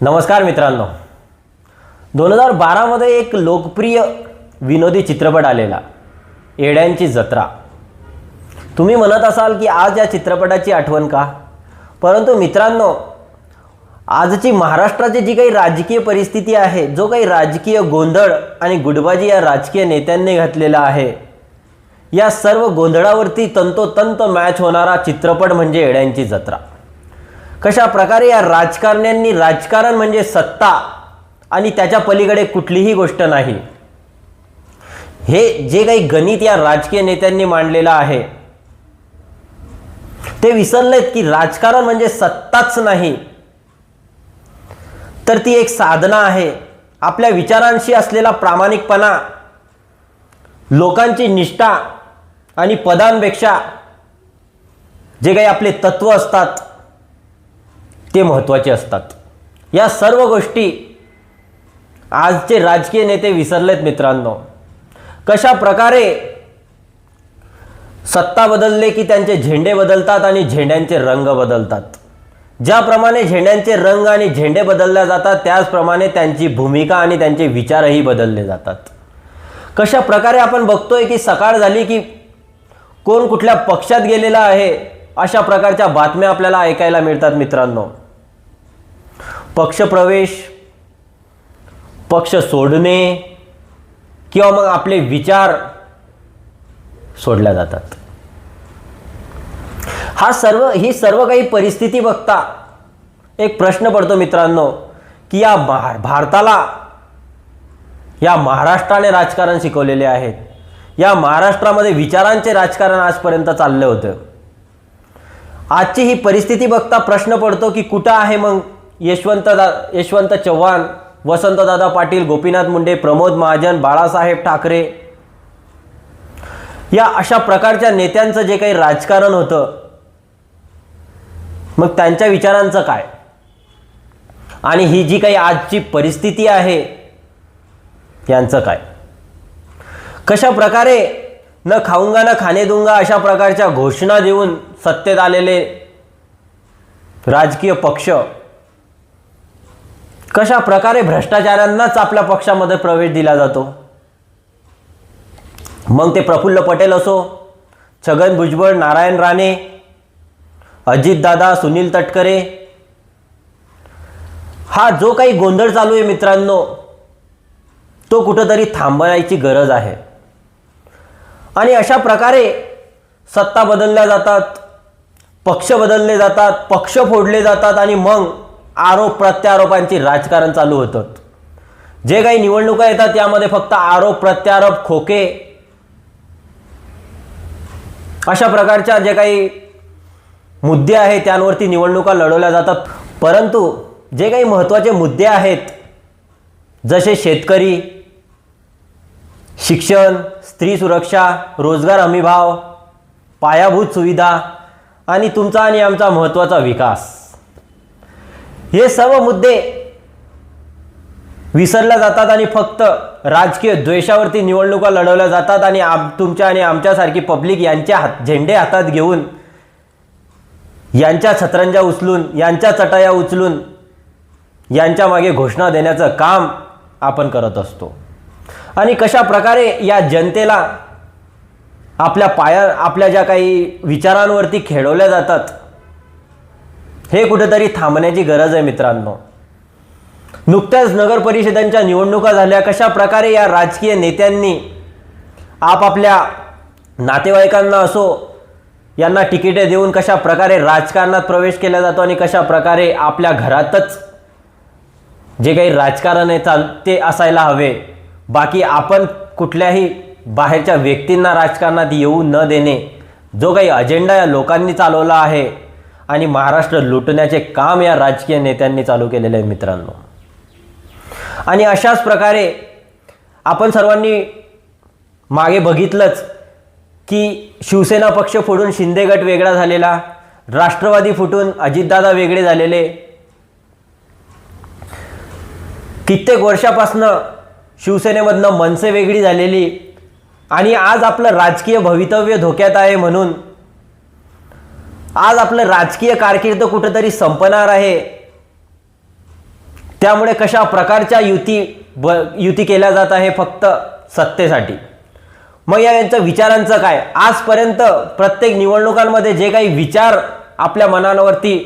नमस्कार मित्रांनो. दोन हजार बारामध्ये एक लोकप्रिय विनोदी चित्रपट आलेला येड्यांची जत्रा. तुम्ही म्हणत असाल की आज या चित्रपटाची आठवण का? परंतु मित्रांनो आजची महाराष्ट्राची जी काही राजकीय परिस्थिती आहे जो काही राजकीय गोंधळ आणि गुडबाजी या राजकीय नेत्यांनी घातलेला आहे या सर्व गोंधळावरती तंतोतंत मॅच होणारा चित्रपट म्हणजे येड्यांची जत्रा. कशा प्रकारे या राजकारण्यांनी राजकारण म्हणजे सत्ता आणि त्याच्या पलीकडे कुठलीही गोष्ट नाही. हे जे काही गणित या राजकीय नेत्यांनी मांडलेलं आहे ते विसरलेत की राजकारण म्हणजे सत्ताच नाही. तर ती एक साधना आहे. आपल्या विचारांशी असलेला प्रामाणिकपणा लोकांची निष्ठा आणि पदांपेक्षा जे काही आपले तत्व असतात ते महत्त्वाचे असतात. या सर्व गोष्टी आजचे राजकीय नेते विसरलेत मित्रांनो. कशा प्रकारे सत्ता बदलले की त्यांचे झेंडे बदलतात आणि झेंड्यांचे रंग बदलतात. ज्याप्रमाणे झेंड्यांचे रंग आणि झेंडे बदलल्या जातात त्याचप्रमाणे त्यांची भूमिका आणि त्यांचे विचारही बदलले जातात. कशा प्रकारे आपण बघतोय की सकाळ झाली की कोण कुठल्या पक्षात गेलेला आहे अशा प्रकारच्या बातम्या आपल्याला ऐकायला मिळतात मित्रांनो. पक्षप्रवेश पक्ष सोडणे किंवा मग आपले विचार सोडल्या जातात. हा सर्व ही सर्व काही परिस्थिती बघता एक प्रश्न पडतो मित्रांनो की या भा भारताला या महाराष्ट्राने राजकारण शिकवलेले आहेत. या महाराष्ट्रामध्ये विचारांचे राजकारण आजपर्यंत चाललं होतं. आजची ही परिस्थिती बघता प्रश्न पडतो की कुठं आहे मग यशवंतदा यशवंत चव्हाण वसंतदादा पाटील गोपीनाथ मुंडे प्रमोद महाजन बाळासाहेब ठाकरे या अशा प्रकारच्या नेत्यांचं जे काही राजकारण होतं मग त्यांच्या विचारांचं काय? आणि ही जी काही आजची परिस्थिती आहे यांचं काय? कशा प्रकारे न खाऊंगा न खाणे दूंगा अशा प्रकारच्या घोषणा देऊन सत्तेत आलेले राजकीय पक्ष कशा प्रकारे भ्रष्टाचारांनाच आपल्या पक्षामध्ये प्रवेश दिला जातो? मग ते प्रफुल्ल पटेल असो छगन भुजबळ नारायण राणे अजितदादा सुनील तटकरे हा जो काही गोंधळ चालू आहे मित्रांनो तो कुठंतरी थांबवायची गरज आहे. आणि अशा प्रकारे सत्ता बदलल्या जातात पक्ष बदलले जातात पक्ष फोडले जातात आणि मग आरोप प्रत्यारोपांची राजकारण चालू होतं. जे काही निवडणुका येतात त्यामध्ये फक्त आरोप प्रत्यारोप खोके. अशा प्रकारच्या जे काही मुद्दे आहेत त्यांवरती निवडणुका लढवल्या जातात. परंतु जे काही महत्त्वाचे मुद्दे आहेत जसे शेतकरी शिक्षण स्त्री सुरक्षा रोजगार हमीभाव पायाभूत सुविधा आणि तुमचा आणि आमचा महत्त्वाचा विकास. हे सर्व मुद्दे विसरल्या जातात आणि फक्त राजकीय द्वेषावरती निवडणुका लढवल्या जातात आणि आम तुमच्या आणि आमच्यासारखी पब्लिक यांच्या हात झेंडे हातात घेऊन यांच्या छत्रंजा उचलून यांच्या चटाया उचलून यांच्या मागे घोषणा देण्याचं काम आपण करत असतो. आणि कशा प्रकारे या जनतेला आपल्या पाया आपल्या ज्या काही विचारांवरती खेळवल्या जातात हे कुठेतरी थांबण्याची गरज आहे मित्रांनो. नुकत्याच नगर परिषदांच्या निवडणुका झाल्या. कशा प्रकारे या राजकीय नेत्यांनी आपापल्या नातेवाईकांना असो यांना तिकिटे देऊन कशा प्रकारे राजकारणात प्रवेश केला जातो आणि कशा प्रकारे आपल्या घरातच जे काही राजकारण आहे चाल ते असायला हवे. बाकी आपण कुठल्याही बाहेरच्या व्यक्तींना राजकारणात येऊ न देणे. जो काही अजेंडा या लोकांनी चालवला आहे आणि महाराष्ट्र लुटण्याचे काम या राजकीय नेत्यांनी चालू केलेले आहे मित्रांनो. आणि अशाच प्रकारे आपण सर्वांनी मागे बघितलंच की शिवसेना पक्ष फोडून शिंदे गट वेगळा झालेला राष्ट्रवादी फुटून अजितदादा वेगळे झालेले कित्येक वर्षापासनं शिवसेनेमधनं मनसे वेगळी झालेली आणि आज आपलं राजकीय भवितव्य धोक्यात आहे म्हणून आज आपलं राजकीय कारकीर्द कुठेतरी संपणार आहे. त्यामुळे कशा प्रकारच्या युती ब युती केल्या जात आहे फक्त सत्तेसाठी. मग या यांच्या विचारांचं काय? आजपर्यंत प्रत्येक निवडणुकांमध्ये जे काही विचार आपल्या मनावरती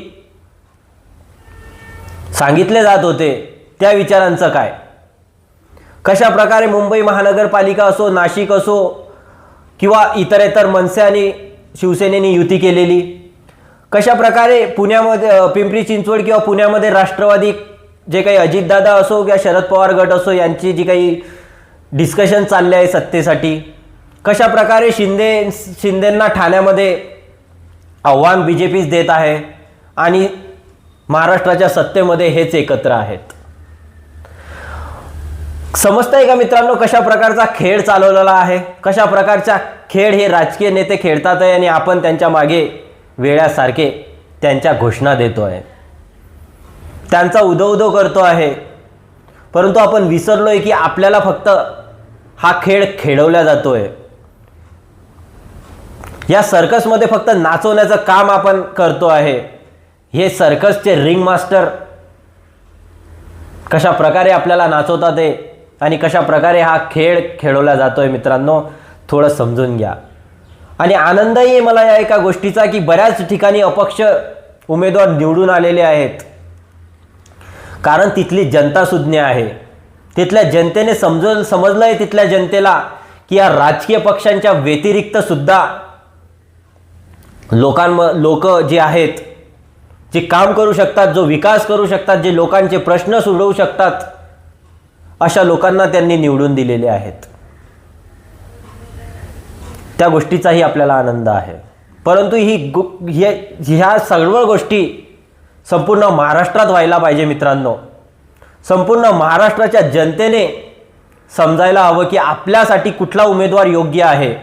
सांगितले जात होते त्या विचारांचं काय? कशा प्रकारे मुंबई महानगरपालिका असो नाशिक असो किंवा इतर इतर मनसे आणि शिवसेनेने युती केलेली कशा प्रकारे पुण्यामध्ये पिंपरी चिंचवड किंवा पुण्यामध्ये राष्ट्रवादी जे काही अजितदादा असो किंवा शरद पवार गट असो यांची जी काही डिस्कशन चालले आहे सत्तेसाठी कशा प्रकारे शिंदे शिंदेंना ठाण्यामध्ये आव्हान बी जे पीच देत आहे आणि महाराष्ट्राच्या सत्तेमध्ये हेच एकत्र आहेत? समजतंय का मित्रांनो कशा प्रकारचा खेळ चालवलेला आहे? कशा प्रकारचा खेळ हे राजकीय नेते खेळतात आहे आणि आपण त्यांच्या मागे वेळ्यासारखे त्यांच्या घोषणा देतो आहे. त्यांचा उदो करतो आहे. परंतु आपण विसरलो आहे की आपल्याला फक्त हा खेळ खेळवला जातो आहे या सर्कसमध्ये फक्त नाचवण्याचं काम आपण करतो आहे. हे सर्कसचे रिंग मास्टर कशा प्रकारे आपल्याला नाचवतात ते आणि कशा प्रकारे हा खेळ खेळवला जातो आहे मित्रांनो थोडं समजून घ्या. आणि आनंदही आहे मला या एका गोष्टीचा की बऱ्याच ठिकाणी अपक्ष उमेदवार निवडून आलेले आहेत. कारण तिथली जनता सुज्ञ आहे. तिथल्या जनतेने समजून समजलं आहे तिथल्या जनतेला की या राजकीय पक्षांच्या व्यतिरिक्त सुद्धा लोकांम लोक जे आहेत जे काम करू शकतात जो विकास करू शकतात जे लोकांचे प्रश्न सोडवू शकतात अशा लोकांना त्यांनी निवडून दिलेले आहेत. त्या गोष्टीचाही आपल्याला आनंद आहे. परंतु ही गो हे ह्या सर्व गोष्टी संपूर्ण महाराष्ट्रात व्हायला पाहिजे मित्रांनो. संपूर्ण महाराष्ट्राच्या जनतेने समजायला हवं की आपल्यासाठी कुठला उमेदवार योग्य आहे.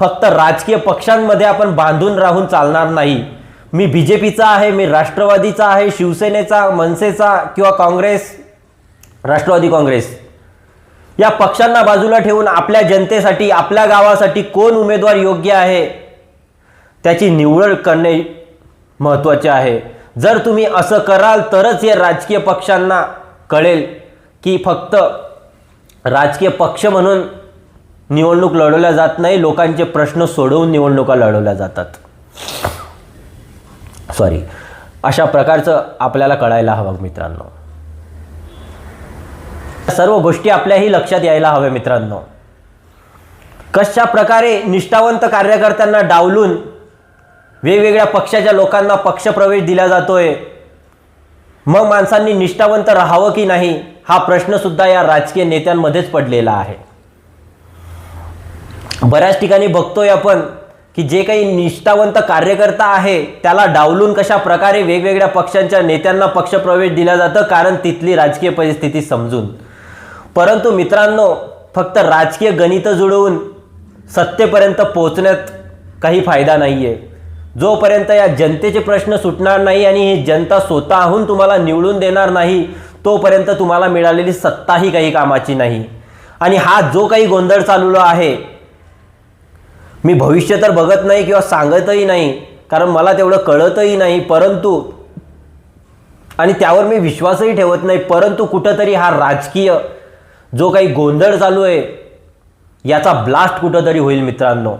फक्त राजकीय पक्षांमध्ये आपण बांधून राहून चालणार नाही. मी बी जे पीचा आहे मी राष्ट्रवादीचा आहे शिवसेनेचा मनसेचा किंवा काँग्रेस राष्ट्रवादी काँग्रेस. या पक्षांना बाजूला ठेवून आपल्या जनतेसाठी आपल्या गावासाठी कोण उमेदवार योग्य आहे? त्याची निवड करणे महत्त्वाचे आहे. जर तुम्ही असं कराल तरच या राजकीय पक्षांना कळेल की फक्त राजकीय पक्ष म्हणून निवडणूक लढवल्या जात नाही लोकांचे प्रश्न सोडवून निवडणुका लढवल्या जातात. सॉरी अशा प्रकारचं आपल्याला कळायला हवं मित्रांनो. सर्व गोष्टी आपल्याही लक्षात यायला हव्या मित्रांनो. कशा प्रकारे निष्ठावंत कार्यकर्त्यांना डावलून वेगवेगळ्या पक्षाच्या लोकांना पक्षप्रवेश दिला जातोय मग माणसांनी निष्ठावंत राहावं की नाही हा प्रश्नसुद्धा या राजकीय नेत्यांमध्येच पडलेला आहे. बऱ्याच ठिकाणी बघतोय आपण की जे काही निष्ठावंत कार्यकर्ता आहे त्याला डावलून कशा प्रकारे वेगवेगळ्या पक्षांच्या नेत्यांना पक्षप्रवेश दिला जातं कारण तिथली राजकीय परिस्थिती समजून. परंतु मित्रांनो फक्त राजकीय गणित जुळवून सत्तेपर्यंत पोहोचण्यात काही फायदा नाही आहे जोपर्यंत या जनतेचे प्रश्न सुटणार नाही आणि ही जनता स्वतःहून तुम्हाला निवडून देणार नाही तोपर्यंत तुम्हाला मिळालेली सत्ताही काही कामाची नाही. आणि हा जो काही गोंधळ चालवला आहे मी भविष्य तर बघत नाही किंवा सांगतही नाही कारण मला तेवढं कळतही नाही परंतु आणि त्यावर मी विश्वासही ठेवत नाही परंतु कुठंतरी हा राजकीय जो काही गोंधळ चालू आहे याचा ब्लास्ट कुठंतरी होईल मित्रांनो.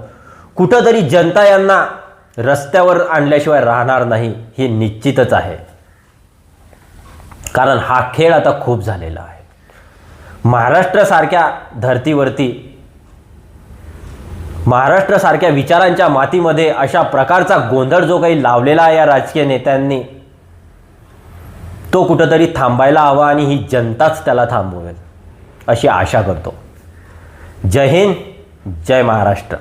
कुठंतरी जनता यांना रस्त्यावर आणल्याशिवाय राहणार नाही हे निश्चितच आहे. कारण हा खेळ आता खूप झालेला आहे. महाराष्ट्रासारख्या धर्तीवरती महाराष्ट्रासारख्या विचारांच्या मातीमध्ये अशा प्रकारचा गोंधळ जो काही लावलेला आहे या राजकीय नेत्यांनी तो कुठंतरी थांबायला हवा आणि ही जनताच त्याला थांबवेल. अशी आशा करतो. जय हिंद जय महाराष्ट्र.